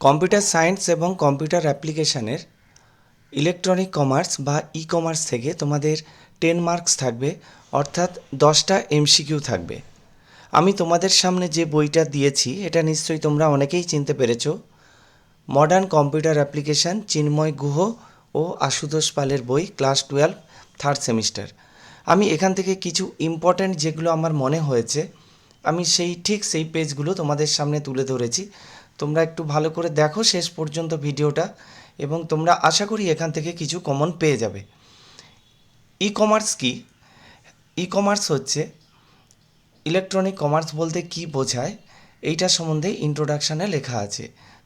Computer science এবং computer অ্যাপ্লিকেশানের electronic commerce বা ই কমার্স থেকে তোমাদের টেন মার্কস থাকবে, অর্থাৎ দশটা এমসিকিউ থাকবে। আমি তোমাদের সামনে যে বইটা দিয়েছি, এটা নিশ্চয়ই তোমরা অনেকেই চিনতে পেরেছ। Modern computer application Chinmoy Guha ও আশুতোষ পালের বই, ক্লাস টুয়েলভ, থার্ড সেমিস্টার। আমি এখান থেকে কিছু ইম্পর্ট্যান্ট যেগুলো আমার মনে হয়েছে, আমি সেই ঠিক সেই পেজগুলো তোমাদের সামনে তুলে ধরেছি। তোমরা একটু ভালো করে দেখো শেষ পর্যন্ত ভিডিওটা এবং তোমরা আশা করি এখান থেকে কিছু কমন পেয়ে যাবে। ই কমার্স কি? ই কমার্স হচ্ছে ইলেকট্রনিক কমার্স বলতে কি বোঝায় এইটা সম্বন্ধে ইন্ট্রোডাকশানে লেখা আছে।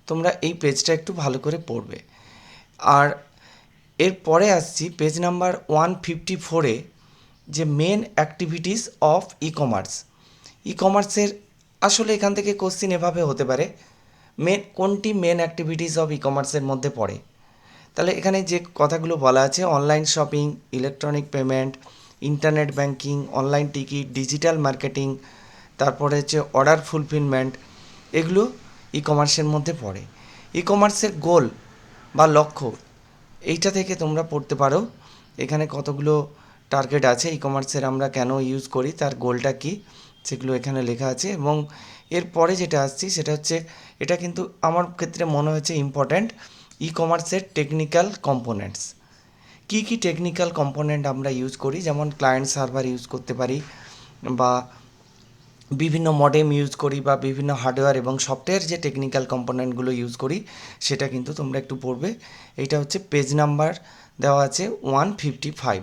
তোমরা এই পেজটা একটু ভালো করে পড়বে। আর এর পরে আসছি পেজ নাম্বার ওয়ান ফিফটি ফোরে যে main activities of e commerce e কমার্সের আসলে এখান থেকে কোশ্চিন এভাবে হতে পারে। মেন কোনটি মেন অ্যাক্টিভিটিস অফ ই কমার্সের মধ্যে পড়ে? তাহলে এখানে যে কথাগুলো বলা আছে online shopping electronic payment internet banking online ticket digital marketing তারপরে হচ্ছে অর্ডার ফুলফিলমেন্ট এগুলো ই কমার্সের মধ্যে পড়ে। ই কমার্সের গোল বা লক্ষ্য, এইটা থেকে তোমরা পড়তে পারো, এখানে কতগুলো টার্গেট আছে ই কমার্সের আমরা কেন ইউজ করি, তার গোলটা কী সেগুলো এখানে লেখা আছে এবং এর পরে যেটা আসছি সেটা হচ্ছে, এটা কিন্তু আমার ক্ষেত্রে মনে হয়েছে ইম্পর্ট্যান্ট ই কমার্সের টেকনিক্যাল কম্পোনেন্টস কী কী টেকনিক্যাল কম্পোনেন্ট আমরা ইউজ করি? যেমন ক্লায়েন্ট সার্ভার ইউজ করতে পারি বা বিভিন্ন মডেম ইউজ করি বা বিভিন্ন হার্ডওয়্যার এবং সফটওয়্যার যে টেকনিক্যাল কম্পোনেন্টগুলো ইউজ করি, সেটা কিন্তু তোমরা একটু পড়বে। এটা হচ্ছে পেজ নাম্বার দেওয়া আছে ওয়ান ফিফটি ফাইভ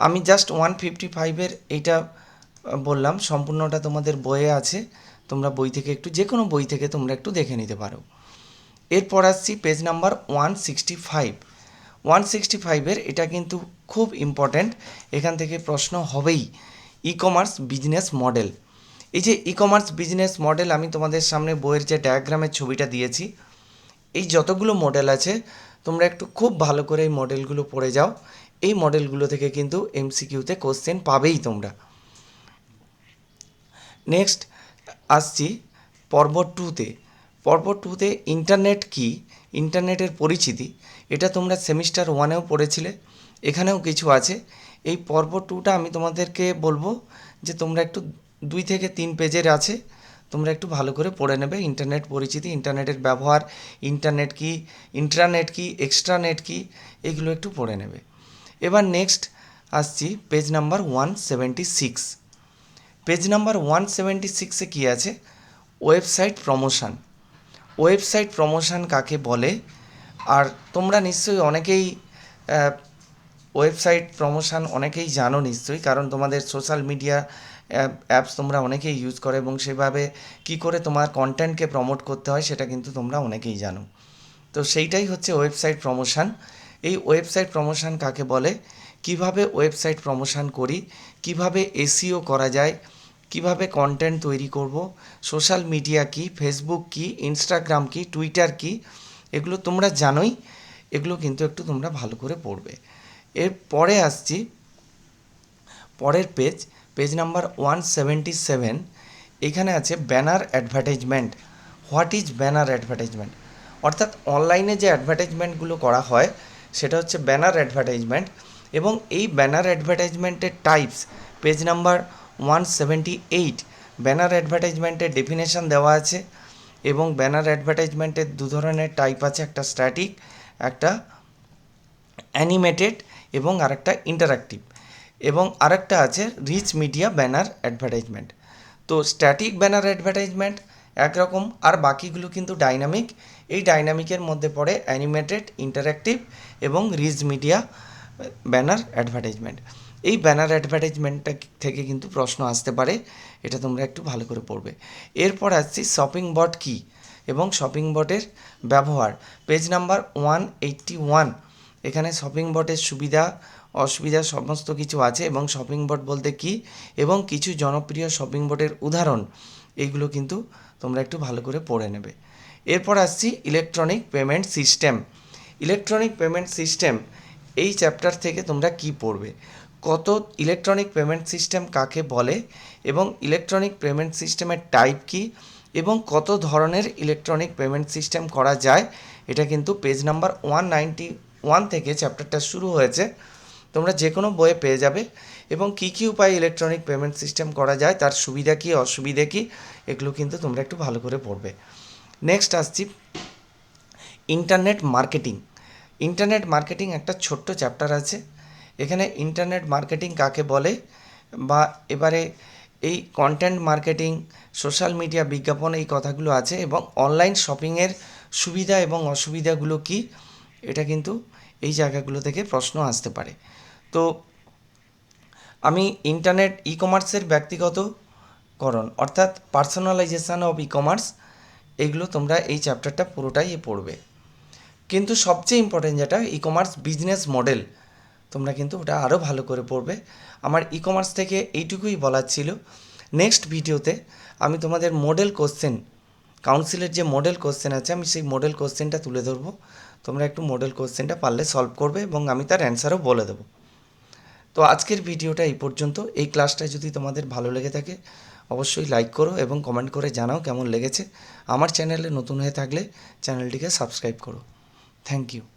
আমি জাস্ট ওয়ান ফিফটি ফাইভের এইটা বললাম, সম্পূর্ণটা তোমাদের বইয়ে আছে। তোমরা বই থেকে একটু যে কোনো বই থেকে তোমরা একটু দেখে নিতে পারো। এরপর আসছি page number one sixty five. One sixty ফাইভের এটা কিন্তু খুব ইম্পর্ট্যান্ট এখান থেকে প্রশ্ন হবেই ই কমার্স বিজনেস মডেল এই যে ই কমার্স বিজনেস মডেল আমি তোমাদের সামনে বইয়ের যে ডায়াগ্রামের ছবিটা দিয়েছি, এই যতগুলো মডেল আছে, তোমরা একটু খুব ভালো করে এই মডেলগুলো পড়ে যাও। এই মডেলগুলো থেকে কিন্তু এমসিকিউতে কোশ্চেন পাবেই তোমরা। নেক্সট আসছি পর্ব টুতে পর্ব টুতে ইন্টারনেট কি? ইন্টারনেটের পরিচিতি। এটা তোমরা সেমিস্টার ওয়ানেও পড়েছিলে। এখানেও কিছু আছে। এই পর্ব টুটা আমি তোমাদেরকে বলব যে তোমরা একটু দুই থেকে তিন পেজের আছে। তোমরা একটু ভালো করে পড়ে নেবে। ইন্টারনেট পরিচিতি ইন্টারনেটের ব্যবহার ইন্টারনেট কি ইন্টারনেট কি এক্সট্রানেট কি, এগুলো একটু পড়ে নেবে। এবার নেক্সট আসছি page number one seventy six page number one seventy সিক্সে কী আছে? Website promotion. ওয়েবসাইট প্রমোশন কাকে বলে? আর তোমরা নিশ্চয়ই অনেকেই ওয়েবসাইট প্রমোশন অনেকেই জানো নিশ্চয়ই, কারণ তোমাদের সোশ্যাল মিডিয়া অ্যাপস তোমরা অনেকেই ইউজ করে এবং সেভাবে কী করে তোমার কন্টেন্টকে প্রমোট করতে হয় সেটা কিন্তু তোমরা অনেকেই জানো। তো সেইটাই হচ্ছে ওয়েবসাইট প্রমোশন। এই ওয়েবসাইট প্রমোশন কাকে বলে? কীভাবে ওয়েবসাইট প্রমোশন করি, কীভাবে এসিও করা যায়, কীভাবে কন্টেন্ট তৈরি করব সোশ্যাল মিডিয়া কি ফেসবুক কি ইনস্টাগ্রাম কি টুইটার কি, এগুলো তোমরা জানোই, এগুলো কিন্তু একটু তোমরা ভালো করে পড়বে। এর পরে আসছি, পরের page page number one seventy seven এখানে আছে banner advertisement what is banner advertisement অর্থাৎ অনলাইনে যে অ্যাডভার্টাইজমেন্টগুলো করা হয়, সেটা হচ্ছে ব্যানার অ্যাডভার্টাইজমেন্ট এবং এই banner অ্যাডভার্টাইজমেন্টের types, page number one seventy eight, banner অ্যাডভার্টাইজমেন্টের definition দেওয়া আছে এবং ব্যানার অ্যাডভার্টাইজমেন্টের দু ধরনের টাইপ আছে, একটা স্ট্যাটিক, একটা অ্যানিমেটেড এবং আরেকটা ইন্টারাক্টিভ এবং আরেকটা আছে রিচ মিডিয়া ব্যানার অ্যাডভার্টাইজমেন্ট। তো স্ট্যাটিক ব্যানার অ্যাডভার্টাইজমেন্ট একরকম, আর বাকিগুলো কিন্তু ডাইনামিক। এই ডাইনামিকের মধ্যে পড়ে অ্যানিমেটেড ইন্টারাক্টিভ এবং রিচ মিডিয়া ব্যানার অ্যাডভার্টাইজমেন্ট। এই ব্যানার অ্যাডভার্টাইজমেন্টটা থেকে কিন্তু প্রশ্ন আসতে পারে, এটা তোমরা একটু ভালো করে পড়বে। এরপর আসছি শপিং বট কী এবং শপিং বটের ব্যবহার। Page number one eighty one, এখানে শপিং বটের সুবিধা, অসুবিধা সমস্ত কিছু আছে এবং শপিং বট বলতে কী এবং কিছু জনপ্রিয় শপিং বটের উদাহরণ এইগুলো কিন্তু তোমরা একটু ভালো করে পড়ে নেবে। এরপর আসছি electronic payment system. Electronic payment system এই চ্যাপ্টার থেকে তোমরা কি পড়বে? কত ইলেকট্রনিক পেমেন্ট সিস্টেম কাকে বলে এবং ইলেকট্রনিক পেমেন্ট সিস্টেমের টাইপ কী এবং কত ধরনের ইলেকট্রনিক পেমেন্ট সিস্টেম করা যায়? এটা কিন্তু page number one ninety one থেকে চ্যাপ্টারটা শুরু হয়েছে। তোমরা যে কোনো বইয়ে পেয়ে যাবে এবং কী কী উপায়ে ইলেকট্রনিক পেমেন্ট সিস্টেম করা যায়, তার সুবিধা কী, অসুবিধা কী, এগুলো কিন্তু তোমরা একটু ভালো করে পড়বে। নেক্সট আসছি ইন্টারনেট মার্কেটিং ইন্টারনেট মার্কেটিং একটা ছোট্ট চ্যাপ্টার আছে। এখানে ইন্টারনেট মার্কেটিং কাকে বলে? বা এবারে এই কন্টেন্ট মার্কেটিং সোশ্যাল মিডিয়া বিজ্ঞাপন এই কথাগুলো আছে এবং অনলাইন শপিংয়ের সুবিধা এবং অসুবিধাগুলো কি? এটা কিন্তু এই জায়গাগুলো থেকে প্রশ্ন আসতে পারে। তো আমি ইন্টারনেট ই কমার্সের ব্যক্তিগতকরণ অর্থাৎ পার্সোনালাইজেশান অফ ই কমার্স এগুলো তোমরা এই চ্যাপ্টারটা পুরোটাই পড়বে। কিন্তু সবচেয়ে ইম্পর্টেন্ট যেটা ই কমার্স বিজনেস মডেল তোমরা কিন্তু ওটা আরও ভালো করে পড়বে। আমার ই কমার্স থেকে এইটুকুই বলার ছিল। নেক্সট ভিডিওতে আমি তোমাদের মডেল কোশ্চেন কাউন্সিলের যে মডেল কোশ্চেন আছে, আমি সেই মডেল কোশ্চেনটা তুলে ধরবো। তোমরা একটু মডেল কোশ্চেনটা পারলে সলভ করবে এবং আমি তার অ্যান্সারও বলে দেবো। তো আজকের ভিডিওটা এই পর্যন্ত। এই ক্লাসটা যদি তোমাদের ভালো লেগে থাকে, অবশ্যই লাইক করো এবং কমেন্ট করে জানাও কেমন লেগেছে। আমার চ্যানেলে নতুন হয়ে থাকলে চ্যানেলটিকে সাবস্ক্রাইব করো। Thank you.